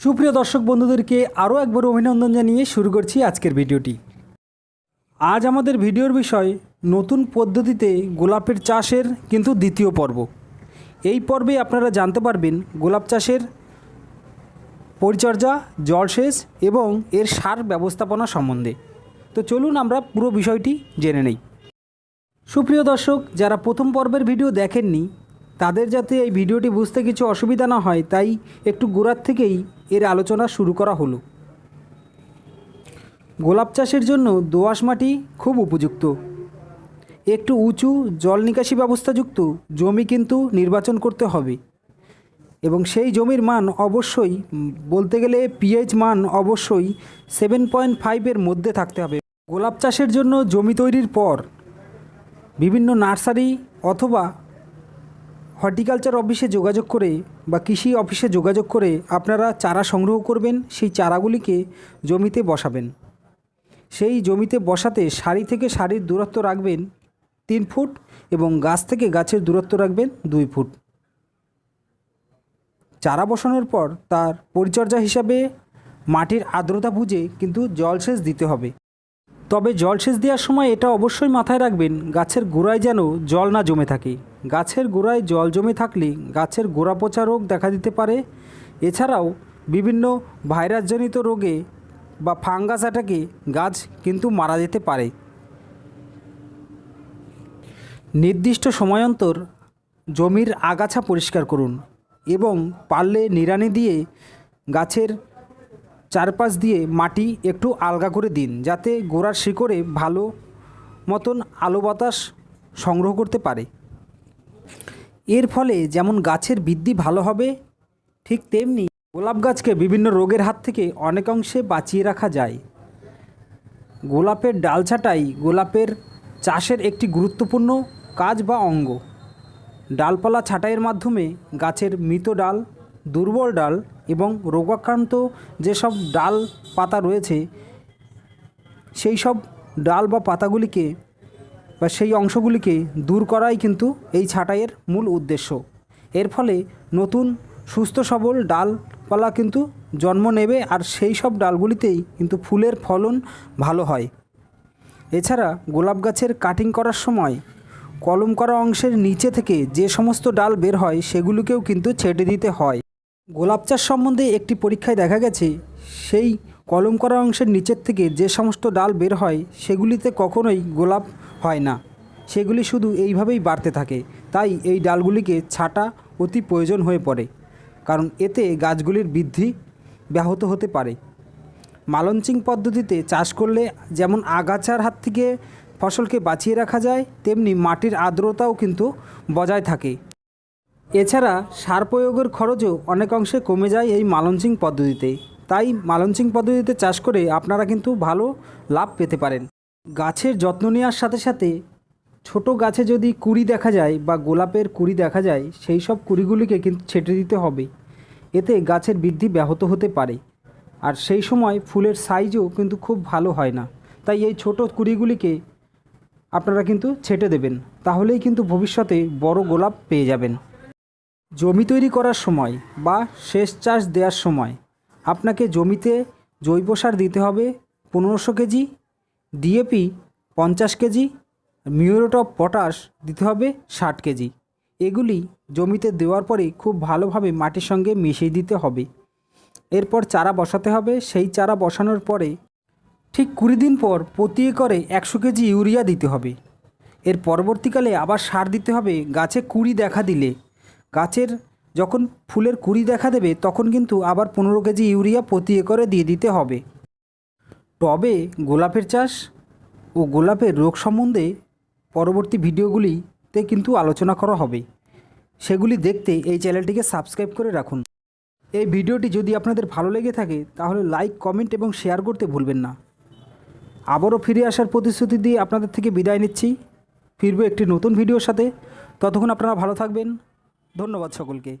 সুপ্রিয় দর্শক বন্ধুদেরকে আরও একবার অভিনন্দন জানিয়ে শুরু করছি আজকের ভিডিওটি। আজ আমাদের ভিডিওর বিষয়, নতুন পদ্ধতিতে গোলাপের চাষের কিন্তু দ্বিতীয় পর্ব। এই পর্বে আপনারা জানতে পারবেন গোলাপ চাষের পরিচর্যা জলসেচ এবং এর সার ব্যবস্থাপনা সম্বন্ধে। তো চলুন আমরা পুরো বিষয়টি জেনে নেই। সুপ্রিয় দর্শক, যারা প্রথম পর্বের ভিডিও দেখেননি, তাদের যাতে এই ভিডিওটি বুঝতে কিছু অসুবিধা না হয়, তাই একটু গোড়ার থেকেই এর আলোচনা শুরু করা হলো। গোলাপ চাষের জন্য দোআঁশ মাটি খুব উপযুক্ত। একটু উঁচু, জল নিকাশি ব্যবস্থাযুক্ত জমি কিন্তু নির্বাচন করতে হবে। এবং সেই জমির মান অবশ্যই, বলতে গেলে পিএইচ মান অবশ্যই সেভেন পয়েন্ট ফাইভের মধ্যে থাকতে হবে। গোলাপ চাষের জন্য জমি তৈরির পর বিভিন্ন নার্সারি অথবা হর্টিকালচার অফিসে যোগাযোগ করে বা কৃষি অফিসে যোগাযোগ করে আপনারা চারা সংগ্রহ করবেন, সেই চারাগুলিকে জমিতে বসাবেন। সেই জমিতে বসাতে সারি থেকে সারির দূরত্ব রাখবেন তিন ফুট এবং গাছ থেকে গাছের দূরত্ব রাখবেন দুই ফুট। চারা বসানোর পর তার পরিচর্যা হিসাবে মাটির আর্দ্রতা বুঝে কিন্তু জলসেচ দিতে হবে। তবে জলসেচ দেওয়ার সময় এটা অবশ্যই মাথায় রাখবেন, গাছের গোড়ায় যেন জল না জমে থাকে। গাছের গোড়ায় জল জমে থাকলে গাছের গোড়া পচা রোগ দেখা দিতে পারে। এছাড়াও বিভিন্ন ভাইরাসজনিত রোগে বা ফাঙ্গাস অ্যাটাকে গাছ কিন্তু মারা যেতে পারে। নির্দিষ্ট সময়ান্তর জমির আগাছা পরিষ্কার করুন এবং পারলে নিড়ানি দিয়ে গাছের চারপাশ দিয়ে মাটি একটু আলগা করে দিন, যাতে গোড়ার শিকড়ে ভালো মতন আলো বাতাস সংগ্রহ করতে পারে। এর ফলে যেমন গাছের বৃদ্ধি ভালো হবে, ঠিক তেমনি গোলাপ গাছকে বিভিন্ন রোগের হাত থেকে অনেকাংশে বাঁচিয়ে রাখা যায়। গোলাপের ডাল ছাঁটাই গোলাপের চাষের একটি গুরুত্বপূর্ণ কাজ বা অঙ্গ। ডালপালা ছাঁটাইয়ের মাধ্যমে গাছের মৃত ডাল, দুর্বল ডাল এবং রোগাক্রান্ত যেসব ডাল পাতা রয়েছে, সেই সব ডাল বা পাতাগুলিকে বা সেই অংশগুলিকে দূর করাই কিন্তু এই ছাঁটাইয়ের মূল উদ্দেশ্য। এর ফলে নতুন, সুস্থ, সবল ডালপালা কিন্তু জন্ম নেবে আর সেই সব ডালগুলিতেই কিন্তু ফুলের ফলন ভালো হয়। এছাড়া গোলাপ গাছের কাটিং করার সময় কলম করা অংশের নিচে থেকে যে সমস্ত ডাল বের হয় সেগুলিকেও কিন্তু ছেটে দিতে হয়। গোলাপ চাষ সম্বন্ধে একটি পরীক্ষায় দেখা গেছে, সেই কলম করা অংশের নিচের থেকে যে সমস্ত ডাল বের হয় সেগুলিতে কখনোই গোলাপ হয় না। সেগুলি শুধু এইভাবেই বাড়তে থাকে, তাই এই ডালগুলিকে ছাটা অতি প্রয়োজন হয়ে পড়ে, কারণ এতে গাছগুলির বৃদ্ধি ব্যাহত হতে পারে। মালঞ্চিং পদ্ধতিতে চাষ করলে যেমন আগাছার হাত থেকে ফসলকে বাঁচিয়ে রাখা যায়, তেমনি মাটির আর্দ্রতাও কিন্তু বজায় থাকে। এছাড়া সার প্রয়োগের খরচও অনেক অংশে কমে যায় এই মালঞ্চিং পদ্ধতিতে। তাই মালঞ্চিং পদ্ধতিতে চাষ করে আপনারা কিন্তু ভালো লাভ পেতে পারেন। গাছের যত্ন নেওয়ার সাথে সাথে ছোট গাছে যদি কুড়ি দেখা যায় বা গোলাপের কুড়ি দেখা যায়, সেই সব কুড়িগুলিকে কিন্তু ছেটে দিতে হবে। এতে গাছের বৃদ্ধি ব্যাহত হতে পারে। আর সেই সময় ফুলের সাইজও কিন্তু খুব ভালো হয় না। তাই এই ছোট কুড়িগুলিকে আপনারা কিন্তু ছেটে দেবেন। তাহলেই কিন্তু ভবিষ্যতে বড় গোলাপ পেয়ে যাবেন। জমি তৈরি করার সময় বা সেচ চাষ দেওয়ার সময় আপনাকে জমিতে জৈব সার দিতে হবে পনেরোশো কেজি ডিএপি পঞ্চাশ কেজি, মিউরেট অফ পটাশ দিতে হবে ষাট কেজি। এগুলি জমিতে দেওয়ার পরে খুব ভালোভাবে মাটির সঙ্গে মিশিয়ে দিতে হবে। এরপর চারা বসাতে হবে। সেই চারা বসানোর পরে ঠিক কুড়ি দিন পর প্রতি একরে একশো কেজি ইউরিয়া দিতে হবে। এর পরবর্তীকালে আবার সার দিতে হবে। গাছে কুড়ি দেখা দিলে। গাছের যখন ফুলের কুড়ি দেখা দেবে, তখন কিন্তু আবার পনেরো কেজি ইউরিয়া প্রতি একরে দিয়ে দিতে হবে। টবে গোলাপের চাষ ও গোলাপের রোগ সম্বন্ধে পরবর্তী ভিডিওগুলিতে কিন্তু আলোচনা করা হবে। সেগুলি দেখতে এই চ্যানেলটিকে সাবস্ক্রাইব করে রাখুন। এই ভিডিওটি যদি আপনাদের ভালো লেগে থাকে, তাহলে লাইক, কমেন্ট এবং শেয়ার করতে ভুলবেন না। আবারও ফিরে আসার প্রতিশ্রুতি দিয়ে আপনাদের থেকে বিদায় নিচ্ছি। ফিরবো একটি নতুন ভিডিওর সাথে। ততক্ষণ আপনারা ভালো থাকবেন। ধন্যবাদ সকলকে।